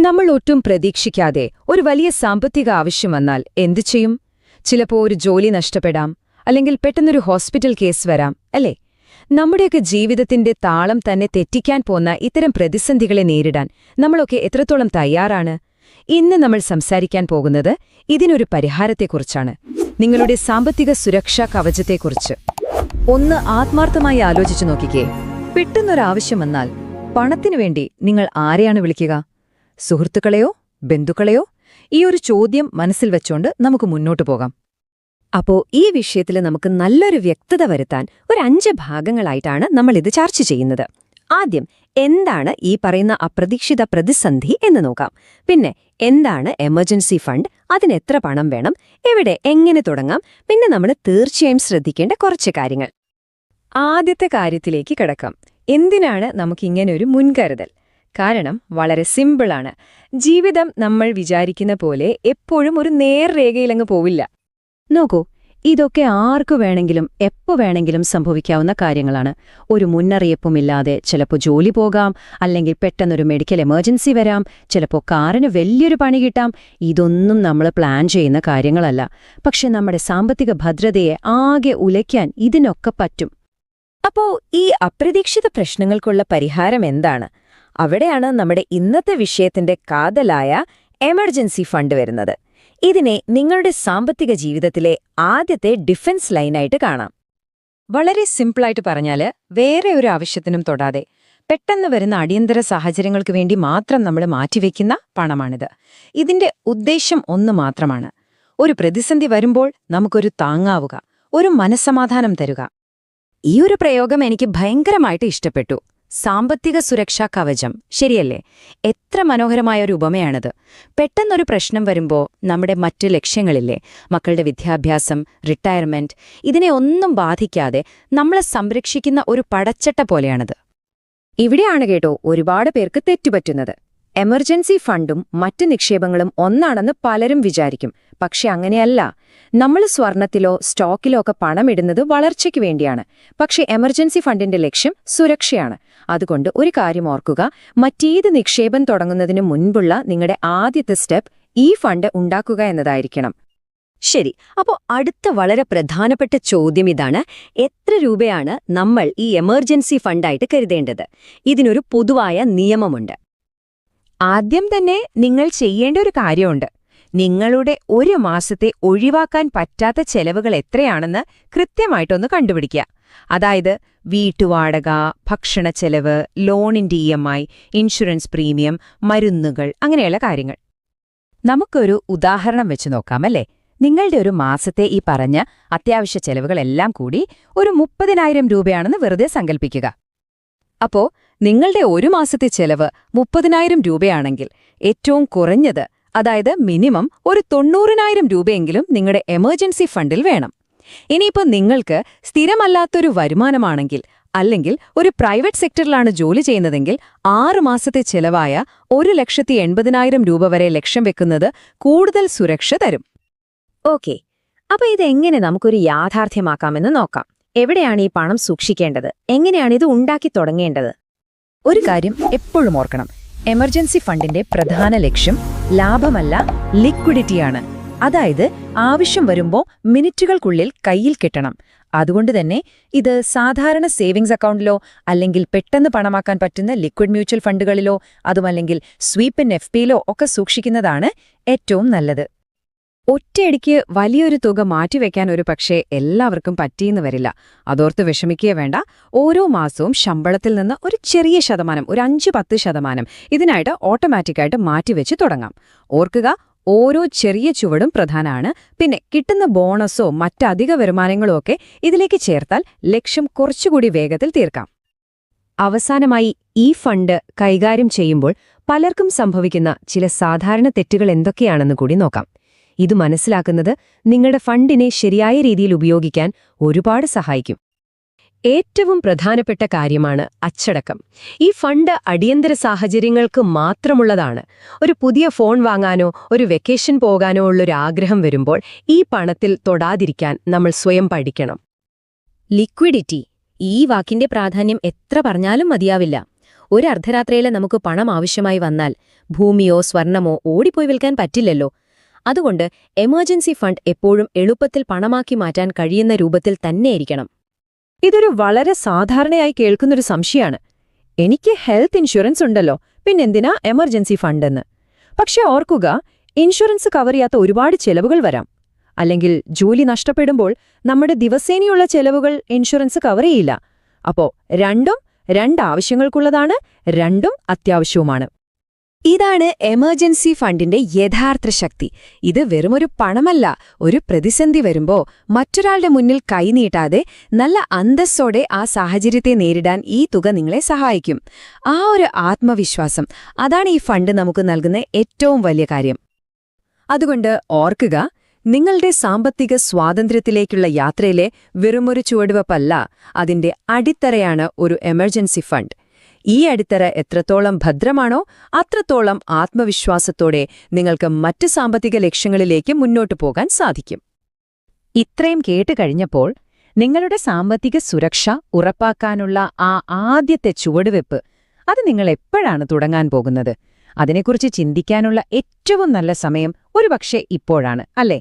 നമ്മൾ ഒട്ടും പ്രതീക്ഷിക്കാതെ ഒരു വലിയ സാമ്പത്തിക ആവശ്യം വന്നാൽ എന്തു ചെയ്യും? ചിലപ്പോൾ ഒരു ജോലി നഷ്ടപ്പെടാം അല്ലെങ്കിൽ പെട്ടെന്നൊരു ഹോസ്പിറ്റൽ കേസ് വരാം അല്ലേ? നമ്മുടെയൊക്കെ ജീവിതത്തിന്റെ താളം തന്നെ തെറ്റിക്കാൻ പോന്ന ഇത്തരം പ്രതിസന്ധികളെ നേരിടാൻ നമ്മളൊക്കെ എത്രത്തോളം തയ്യാറാണ്? ഇന്ന് നമ്മൾ സംസാരിക്കാൻ പോകുന്നത് ഇതിനൊരു പരിഹാരത്തെക്കുറിച്ചാണ്. നിങ്ങളുടെ സാമ്പത്തിക സുരക്ഷാ കവചത്തെക്കുറിച്ച്. ഒന്ന് ആത്മാർത്ഥമായി ആലോചിച്ചു നോക്കിക്കേ. പെട്ടെന്നൊരാവശ്യം വന്നാൽ പണത്തിനു വേണ്ടി നിങ്ങൾ ആരെയാണ് വിളിക്കുക? സുഹൃത്തുക്കളെയോ ബന്ധുക്കളെയോ ഈ ഒരു ചോദ്യം മനസ്സിൽ വെച്ചോണ്ട് നമുക്ക് മുന്നോട്ടു പോകാം. അപ്പോ ഈ വിഷയത്തിൽ നമുക്ക് നല്ലൊരു വ്യക്തത വരുത്താൻ ഒരു അഞ്ച് ഭാഗങ്ങളായിട്ടാണ് നമ്മളിത് ചർച്ച ചെയ്യുന്നത്. ആദ്യം എന്താണ് ഈ പറയുന്ന അപ്രതീക്ഷിത പ്രതിസന്ധി എന്ന് നോക്കാം. പിന്നെ എന്താണ് എമർജൻസി ഫണ്ട്? അതിന് എത്ര പണം വേണം? എവിടെ? എങ്ങനെ തുടങ്ങാം? പിന്നെ നമ്മൾ തീർച്ചയായും ശ്രദ്ധിക്കേണ്ട കുറച്ച് കാര്യങ്ങൾ. ആദ്യത്തെ കാര്യത്തിലേക്ക് കിടക്കാം. എന്തിനാണ് നമുക്കിങ്ങനെ ഒരു മുൻകരുതൽ? കാരണം വളരെ സിമ്പിളാണ്. ജീവിതം നമ്മൾ വിചാരിക്കുന്ന പോലെ എപ്പോഴും ഒരു നേർരേഖയിലങ്ങ് പോവില്ല. നോക്കൂ ഇതൊക്കെ ആർക്കു വേണമെങ്കിലും എപ്പോ വേണമെങ്കിലും സംഭവിക്കാവുന്ന കാര്യങ്ങളാണ്. ഒരു മുന്നറിയിപ്പുമില്ലാതെ ചിലപ്പോൾ ജോലി പോകാം അല്ലെങ്കിൽ പെട്ടെന്നൊരു മെഡിക്കൽ എമർജൻസി വരാം ചിലപ്പോൾ കാറിന് വലിയൊരു പണി കിട്ടാം. ഇതൊന്നും നമ്മൾ പ്ലാൻ ചെയ്യുന്ന കാര്യങ്ങളല്ല. പക്ഷെ നമ്മുടെ സാമ്പത്തിക ഭദ്രതയെ ആകെ ഉലയ്ക്കാൻ ഇതിനൊക്കെ പറ്റും. അപ്പോ ഈ അപ്രതീക്ഷിത പ്രശ്നങ്ങൾക്കുള്ള പരിഹാരം എന്താണ്? അവിടെയാണ് നമ്മുടെ ഇന്നത്തെ വിഷയത്തിന്റെ കാതലായ എമർജൻസി ഫണ്ട് വരുന്നത്. ഇതിനെ നിങ്ങളുടെ സാമ്പത്തിക ജീവിതത്തിലെ ആദ്യത്തെ ഡിഫൻസ് ലൈനായിട്ട് കാണാം. വളരെ സിമ്പിളായിട്ട് പറഞ്ഞാൽ വേറെ ഒരു ആവശ്യത്തിനും തൊടാതെ പെട്ടെന്ന് വരുന്ന അടിയന്തര സാഹചര്യങ്ങൾക്ക് വേണ്ടി മാത്രം നമ്മൾ മാറ്റിവെക്കുന്ന പണമാണിത്. ഇതിന്റെ ഉദ്ദേശം ഒന്ന് മാത്രമാണ്. ഒരു പ്രതിസന്ധി വരുമ്പോൾ നമുക്കൊരു താങ്ങാവുക ഒരു മനസ്സമാധാനം തരുക. ഈ ഒരു പ്രയോഗം എനിക്ക് ഭയങ്കരമായിട്ട് ഇഷ്ടപ്പെട്ടു. സാമ്പത്തിക സുരക്ഷാ കവചം. ശരിയല്ലേ? എത്ര മനോഹരമായ ഒരു ഉപമയാണത്. പെട്ടെന്നൊരു പ്രശ്നം വരുമ്പോൾ നമ്മുടെ മറ്റ് ലക്ഷ്യങ്ങളില്ലേ? മക്കളുടെ വിദ്യാഭ്യാസം റിട്ടയർമെന്റ് ഇതിനെ ഒന്നും ബാധിക്കാതെ നമ്മളെ സംരക്ഷിക്കുന്ന ഒരു പടച്ചട്ട പോലെയാണത്. ഇവിടെയാണ് കേട്ടോ ഒരുപാട് പേർക്ക് തെറ്റുപറ്റുന്നത്. എമർജൻസി ഫണ്ടും മറ്റ് നിക്ഷേപങ്ങളും ഒന്നാണെന്ന് പലരും വിചാരിക്കും. പക്ഷെ അങ്ങനെയല്ല. നമ്മൾ സ്വർണത്തിലോ സ്റ്റോക്കിലോ ഒക്കെ പണമിടുന്നത് വളർച്ചയ്ക്ക് വേണ്ടിയാണ്. പക്ഷെ എമർജൻസി ഫണ്ടിന്റെ ലക്ഷ്യം സുരക്ഷയാണ്. അതുകൊണ്ട് ഒരു കാര്യം ഓർക്കുക. മറ്റേത് നിക്ഷേപം തുടങ്ങുന്നതിനു മുൻപുള്ള നിങ്ങളുടെ ആദ്യത്തെ സ്റ്റെപ്പ് ഈ ഫണ്ട് ഉണ്ടാക്കുക എന്നതായിരിക്കണം. ശരി. അപ്പോൾ അടുത്ത വളരെ പ്രധാനപ്പെട്ട ചോദ്യം ഇതാണ്. എത്ര രൂപയാണ് നമ്മൾ ഈ എമർജൻസി ഫണ്ടായിട്ട് കരുതേണ്ടത്? ഇതിനൊരു പൊതുവായ നിയമമുണ്ട്. ആദ്യം തന്നെ നിങ്ങൾ ചെയ്യേണ്ട ഒരു കാര്യമുണ്ട്. നിങ്ങളുടെ ഒരു മാസത്തെ ഒഴിവാക്കാൻ പറ്റാത്ത ചെലവുകൾ എത്രയാണെന്ന് കൃത്യമായിട്ടൊന്ന് കണ്ടുപിടിക്കുക. അതായത് വീട്ടുവാടക ഭക്ഷണ ചെലവ് ലോണിന്റെ E M I insurance premium മരുന്നുകൾ അങ്ങനെയുള്ള കാര്യങ്ങൾ. നമുക്കൊരു ഉദാഹരണം വെച്ച് നോക്കാമല്ലേ നിങ്ങളുടെ ഒരു മാസത്തെ ഈ പറഞ്ഞ അത്യാവശ്യ ചെലവുകളെല്ലാം കൂടി ഒരു മുപ്പതിനായിരം രൂപയാണെന്ന് വെറുതെ സങ്കൽപ്പിക്കുക. അപ്പോ നിങ്ങളുടെ ഒരു മാസത്തെ ചെലവ് മുപ്പതിനായിരം രൂപയാണെങ്കിൽ ഏറ്റവും കുറഞ്ഞത് അതായത് മിനിമം ഒരു തൊണ്ണൂറിനായിരം രൂപയെങ്കിലും നിങ്ങളുടെ എമർജൻസി ഫണ്ടിൽ വേണം. ഇനിയിപ്പോൾ നിങ്ങൾക്ക് സ്ഥിരമല്ലാത്തൊരു വരുമാനമാണെങ്കിൽ അല്ലെങ്കിൽ ഒരു പ്രൈവറ്റ് സെക്ടറിലാണ് ജോലി ചെയ്യുന്നതെങ്കിൽ ആറ് മാസത്തെ ചെലവായ ഒരു ലക്ഷത്തി എൺപതിനായിരം രൂപ വരെ ലക്ഷ്യം വെക്കുന്നത് കൂടുതൽ സുരക്ഷ തരും. ഓക്കെ അപ്പൊ ഇതെങ്ങനെ നമുക്കൊരു യാഥാർത്ഥ്യമാക്കാമെന്ന് നോക്കാം. എവിടെയാണ് ഈ പണം സൂക്ഷിക്കേണ്ടത്? എങ്ങനെയാണ് ഇത് ഉണ്ടാക്കി തുടങ്ങേണ്ടത്? ഒരു കാര്യം എപ്പോഴും ഓർക്കണം. എമർജൻസി ഫണ്ടിന്റെ പ്രധാന ലക്ഷ്യം ലാഭമല്ല ലിക്വിഡിറ്റിയാണ്. അതായത് ആവശ്യം വരുമ്പോൾ മിനിറ്റുകൾക്കുള്ളിൽ കയ്യിൽ കിട്ടണം. അതുകൊണ്ട് തന്നെ ഇത് സാധാരണ സേവിങ്സ് അക്കൗണ്ടിലോ അല്ലെങ്കിൽ പെട്ടെന്ന് പണമാക്കാൻ പറ്റുന്ന ലിക്വിഡ് മ്യൂച്വൽ ഫണ്ടുകളിലോ അതുമല്ലെങ്കിൽ സ്വീപ്പിൻ എഫ് പിയിലോ ഒക്കെ സൂക്ഷിക്കുന്നതാണ് ഏറ്റവും നല്ലത്. ഒറ്റയടിക്ക് വലിയൊരു തുക മാറ്റിവെക്കാൻ ഒരു പക്ഷേ എല്ലാവർക്കും പറ്റിയെന്ന് വരില്ല. അതോർത്ത് വിഷമിക്കുക വേണ്ട. ഓരോ മാസവും ശമ്പളത്തിൽ നിന്ന് ഒരു ചെറിയ ശതമാനം ഒരു അഞ്ച് പത്ത് ശതമാനം ഇതിനായിട്ട് ഓട്ടോമാറ്റിക്കായിട്ട് മാറ്റിവെച്ച് തുടങ്ങാം. ഓർക്കുക ഓരോ ചെറിയ ചുവടും പ്രധാനമാണ് പിന്നെ കിട്ടുന്ന ബോണസോ മറ്റധിക വരുമാനങ്ങളോ ഒക്കെ ഇതിലേക്ക് ചേർത്താൽ ലക്ഷ്യം കുറച്ചുകൂടി വേഗത്തിൽ തീർക്കാം. അവസാനമായി ഈ ഫണ്ട് കൈകാര്യം ചെയ്യുമ്പോൾ പലർക്കും സംഭവിക്കുന്ന ചില സാധാരണ തെറ്റുകൾ എന്തൊക്കെയാണെന്ന് കൂടി നോക്കാം. ഇത് മനസ്സിലാക്കുന്നത് നിങ്ങളുടെ ഫണ്ടിനെ ശരിയായ രീതിയിൽ ഉപയോഗിക്കാൻ ഒരുപാട് സഹായിക്കും. ഏറ്റവും പ്രധാനപ്പെട്ട കാര്യമാണ് അച്ചടക്കം. ഈ ഫണ്ട് അടിയന്തര സാഹചര്യങ്ങൾക്ക് മാത്രമുള്ളതാണ്. ഒരു പുതിയ ഫോൺ വാങ്ങാനോ ഒരു വെക്കേഷൻ പോകാനോ ഉള്ളൊരു ആഗ്രഹം വരുമ്പോൾ ഈ പണത്തിൽ തൊടാതിരിക്കാൻ നമ്മൾ സ്വയം പഠിക്കണം. ലിക്വിഡിറ്റി. ഈ വാക്കിന്റെ പ്രാധാന്യം എത്ര പറഞ്ഞാലും മതിയാവില്ല. ഒരു അർദ്ധരാത്രിയിലെ നമുക്ക് പണം ആവശ്യമായി വന്നാൽ ഭൂമിയോ സ്വർണമോ ഓടിപ്പോയി വിൽക്കാൻ പറ്റില്ലല്ലോ. അതുകൊണ്ട് എമർജൻസി ഫണ്ട് എപ്പോഴും എളുപ്പത്തിൽ പണമാക്കി മാറ്റാൻ കഴിയുന്ന രൂപത്തിൽ തന്നെയിരിക്കണം ഇതൊരു വളരെ സാധാരണയായി കേൾക്കുന്നൊരു സംശയമാണ്. എനിക്ക് ഹെൽത്ത് ഇൻഷുറൻസ് ഉണ്ടല്ലോ പിന്നെന്തിനാ എമർജൻസി ഫണ്ട് ഫണ്ടെന്ന്? പക്ഷെ ഓർക്കുക ഇൻഷുറൻസ് കവർ ചെയ്യാത്ത ഒരുപാട് ചെലവുകൾ വരാം. അല്ലെങ്കിൽ ജോലി നഷ്ടപ്പെടുമ്പോൾ നമ്മുടെ ദിവസേനയുള്ള ചെലവുകൾ ഇൻഷുറൻസ് കവർ ചെയ്യില്ല. അപ്പോ രണ്ടും രണ്ടാവശ്യങ്ങൾക്കുള്ളതാണ് രണ്ടും അത്യാവശ്യവുമാണ്. ഇതാണ് എമർജൻസി ഫണ്ടിന്റെ യഥാർത്ഥ ശക്തി. ഇത് വെറുമൊരു പണമല്ല ഒരു പ്രതിസന്ധി വരുമ്പോ മറ്റൊരാളുടെ മുന്നിൽ കൈനീട്ടാതെ നല്ല അന്തസ്സോടെ ആ സാഹചര്യത്തെ നേരിടാൻ ഈ തുക നിങ്ങളെ സഹായിക്കും. ആ ഒരു ആത്മവിശ്വാസം അതാണ് ഈ ഫണ്ട് നമുക്ക് നൽകുന്ന ഏറ്റവും വലിയ കാര്യം. അതുകൊണ്ട് ഓർക്കുക നിങ്ങളുടെ സാമ്പത്തിക സ്വാതന്ത്ര്യത്തിലേക്കുള്ള യാത്രയിലെ വെറുമൊരു ചുവടുവപ്പല്ല അതിന്റെ അടിത്തറയാണ് ഒരു എമർജൻസി ഫണ്ട്. ഈ അടിത്തറ എത്രത്തോളം ഭദ്രമാണോ അത്രത്തോളം ആത്മവിശ്വാസത്തോടെ നിങ്ങൾക്ക് മറ്റ് സാമ്പത്തിക ലക്ഷ്യങ്ങളിലേക്ക് മുന്നോട്ടു പോകാൻ സാധിക്കും. ഇത്രയും കേട്ട് കഴിഞ്ഞപ്പോൾ നിങ്ങളുടെ സാമ്പത്തിക സുരക്ഷ ഉറപ്പാക്കാനുള്ള ആ ആദ്യത്തെ ചുവടുവെപ്പ് അത് നിങ്ങൾ എപ്പോഴാണ് തുടങ്ങാൻ പോകുന്നത്? അതിനെക്കുറിച്ച് ചിന്തിക്കാനുള്ള ഏറ്റവും നല്ല സമയം ഒരുപക്ഷെ ഇപ്പോഴാണ് അല്ലേ?